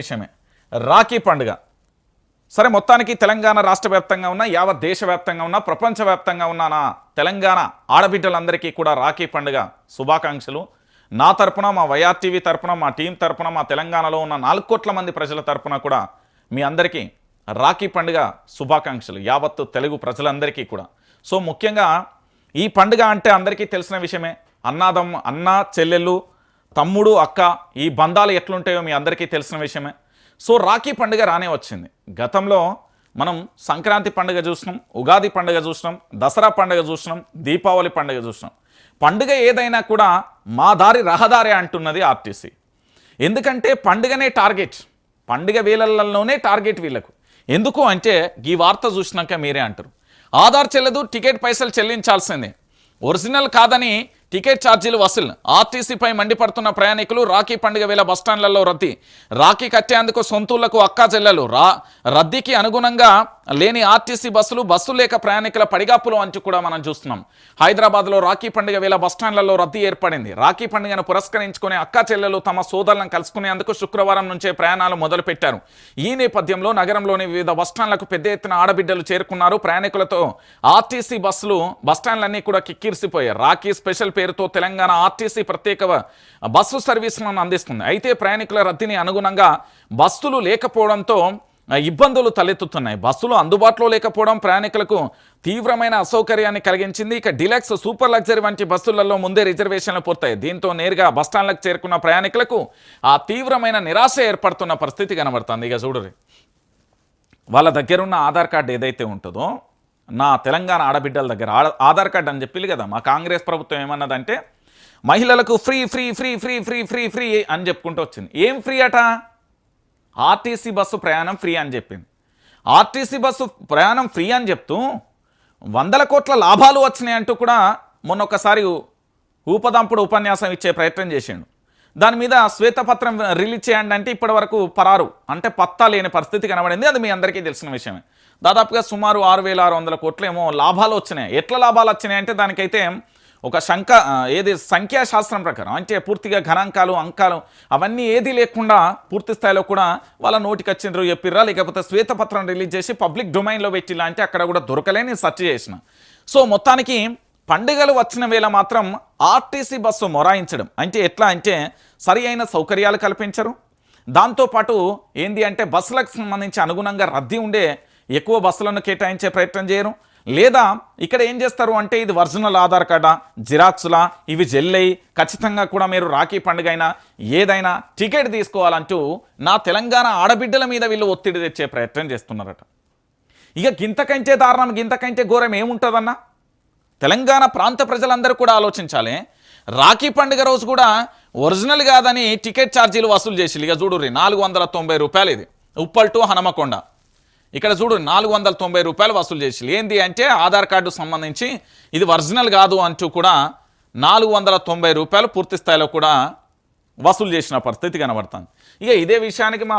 విషయమే రాఖీ పండుగ. సరే మొత్తానికి తెలంగాణ రాష్ట్ర వ్యాప్తంగా ఉన్న యావత్ దేశవ్యాప్తంగా ఉన్న ప్రపంచవ్యాప్తంగా ఉన్న నా తెలంగాణ ఆడబిడ్డలందరికీ కూడా రాఖీ పండుగ శుభాకాంక్షలు. నా తరపున మా వైఆర్టీవీ తరపున మా టీం తరపున మా తెలంగాణలో ఉన్న నాలుగు కోట్ల మంది ప్రజల తరపున కూడా మీ అందరికీ రాఖీ పండుగ శుభాకాంక్షలు. యావత్తు తెలుగు ప్రజలందరికీ కూడా. సో ముఖ్యంగా ఈ పండుగ అంటే అందరికీ తెలిసిన విషయమే. అన్నాదమ్మ అన్న చెల్లెళ్ళు తమ్ముడు అక్క ఈ బంధాలు ఎట్లుంటాయో మీ అందరికీ తెలిసిన విషయమే. సో రాఖీ పండుగ రానే వచ్చింది. గతంలో మనం సంక్రాంతి పండుగ చూసినాం ఉగాది పండుగ చూసినాం దసరా పండుగ చూసినాం దీపావళి పండుగ చూసినాం. పండుగ ఏదైనా కూడా మా దారి రహదారి అంటున్నది ఆర్టీసీ. ఎందుకంటే పండుగనే టార్గెట్. పండుగ వీళ్ళల్లోనే టార్గెట్ వీళ్ళకు. ఎందుకు అంటే ఈ వార్త చూసినాక మీరే అంటారు. ఆధార్ చెల్లదు టికెట్ పైసలు చెల్లించాల్సిందే. ఒరిజినల్ కాదని టికెట్ ఛార్జీలు వసూలు. ఆర్టీసీపై మండిపడుతున్న ప్రయాణికులు రాఖీ పండుగ వేళ బస్టాండ్లలో రద్దీ. రాఖీ కట్టేందుకు సొంతూళ్ళకు అక్కా చెల్లెలు. రా రద్దీకి అనుగుణంగా లేని ఆర్టీసీ బస్సులు బస్సులు లేక ప్రయాణికుల పడిగాపులు అంటూ కూడా మనం చూస్తున్నాం. హైదరాబాద్లో రాఖీ పండుగ వేళ బస్టాండ్లలో రద్దీ ఏర్పడింది. రాఖీ పండుగను పురస్కరించుకునే అక్క చెల్లెలు తమ సోదరులను కలుసుకునేందుకు శుక్రవారం నుంచే ప్రయాణాలు మొదలుపెట్టారు. ఈ నేపథ్యంలో నగరంలోని వివిధ బస్టాండ్లకు పెద్ద ఎత్తున ఆడబిడ్డలు చేరుకున్నారు. ప్రయాణికులతో ఆర్టీసీ బస్సులు బస్టాండ్లన్నీ కూడా కిక్కిరిసిపోయాయి. రాఖీ స్పెషల్ పేరుతో తెలంగాణ ఆర్టీసీ ప్రత్యేక బస్సు సర్వీసులను అందిస్తుంది. అయితే ప్రయాణికుల రద్దీని అనుగుణంగా బస్సులు లేకపోవడంతో ఇబ్బందులు తలెత్తుతున్నాయి. బస్సులు అందుబాటులో లేకపోవడం ప్రయాణికులకు తీవ్రమైన అసౌకర్యాన్ని కలిగించింది. ఇక డిలక్స్ సూపర్ లగ్జరీ వంటి బస్సులలో ముందే రిజర్వేషన్లు పూర్తయి దీంతో నేరుగా బస్టాండ్లకు చేరుకున్న ప్రయాణికులకు ఆ తీవ్రమైన నిరాశ ఏర్పడుతున్న పరిస్థితి కనబడుతుంది. ఇక చూడరు వాళ్ళ దగ్గర ఉన్న ఆధార్ కార్డు ఏదైతే ఉంటుందో నా తెలంగాణ ఆడబిడ్డల దగ్గర ఆధార్ కార్డు అని చెప్పి కదా మా కాంగ్రెస్ ప్రభుత్వం ఏమన్నదంటే మహిళలకు free free free free free free free అని చెప్పుకుంటూ వచ్చింది. ఏం ఫ్రీ అట? ఆర్టీసీ బస్సు ప్రయాణం ఫ్రీ అని చెప్పింది. ఆర్టీసీ బస్సు ప్రయాణం ఫ్రీ అని చెప్తూ వందల కోట్ల లాభాలు వచ్చినాయి అంటూ కూడా మొన్న ఒకసారి ఊపదంపుడు ఉపన్యాసం ఇచ్చే ప్రయత్నం చేసిండు. దాని మీద శ్వేతపత్రం రిలీజ్ చేయండి అంటే ఇప్పటి వరకు పరారు అంటే పత్తా లేని పరిస్థితి కనబడింది. అది మీ అందరికీ తెలిసిన విషయమే. దాదాపుగా సుమారు ఆరు వేల ఆరు వందల కోట్లు ఏమో లాభాలు వచ్చినాయి. ఎట్లా లాభాలు వచ్చినాయి అంటే దానికైతే ఒక శంక ఏది సంఖ్యాశాస్త్రం ప్రకారం అంటే పూర్తిగా గణాంకాలు అంకాలు అవన్నీ ఏది లేకుండా పూర్తి స్థాయిలో కూడా వాళ్ళ నోటికి వచ్చిండ్రు చెప్పిర్రా లేకపోతే శ్వేతపత్రం రిలీజ్ చేసి పబ్లిక్ డొమైన్లో పెట్టిలా అంటే అక్కడ కూడా దొరకలేని సెర్చ్ చేసిన. సో మొత్తానికి పండుగలు వచ్చిన వేళ మాత్రం ఆర్టీసీ బస్సు మొరాయించడం. అంటే ఎట్లా అంటే సరి అయిన సౌకర్యాలు కల్పించరు. దాంతోపాటు ఏంది అంటే బస్సులకు సంబంధించి అనుగుణంగా రద్దీ ఉండే ఎక్కువ బస్సులను కేటాయించే ప్రయత్నం చేయరు. లేదా ఇక్కడ ఏం చేస్తారు అంటే ఇది ఒరిజినల్ ఆధార్ కార్డా జిరాక్స్లా? ఇవి జెల్లై. ఖచ్చితంగా కూడా మీరు రాఖీ పండుగ అయినా ఏదైనా టికెట్ తీసుకోవాలంటూ నా తెలంగాణ ఆడబిడ్డల మీద వీళ్ళు ఒత్తిడి తెచ్చే ప్రయత్నం చేస్తున్నారట. ఇక గింతకంటే దారుణం గింతకంటే ఘోరం ఏముంటుందన్నా? తెలంగాణ ప్రాంత ప్రజలందరూ కూడా ఆలోచించాలి. రాఖీ పండుగ రోజు కూడా ఒరిజినల్ కాదని టికెట్ ఛార్జీలు వసూలు చేసి ఇక చూడు నాలుగు వందల తొంభై రూపాయలు ఇది. ఉప్పల్ టు హనమకొండ. ఇక్కడ చూడు నాలుగు వందల తొంభై రూపాయలు వసూలు చేసి. ఏంది అంటే ఆధార్ కార్డు సంబంధించి ఇది ఒరిజినల్ కాదు అంటూ కూడా నాలుగు వందల తొంభై రూపాయలు పూర్తి స్థాయిలో కూడా వసూలు చేసిన పరిస్థితి కనబడుతుంది. ఇక ఇదే విషయానికి మా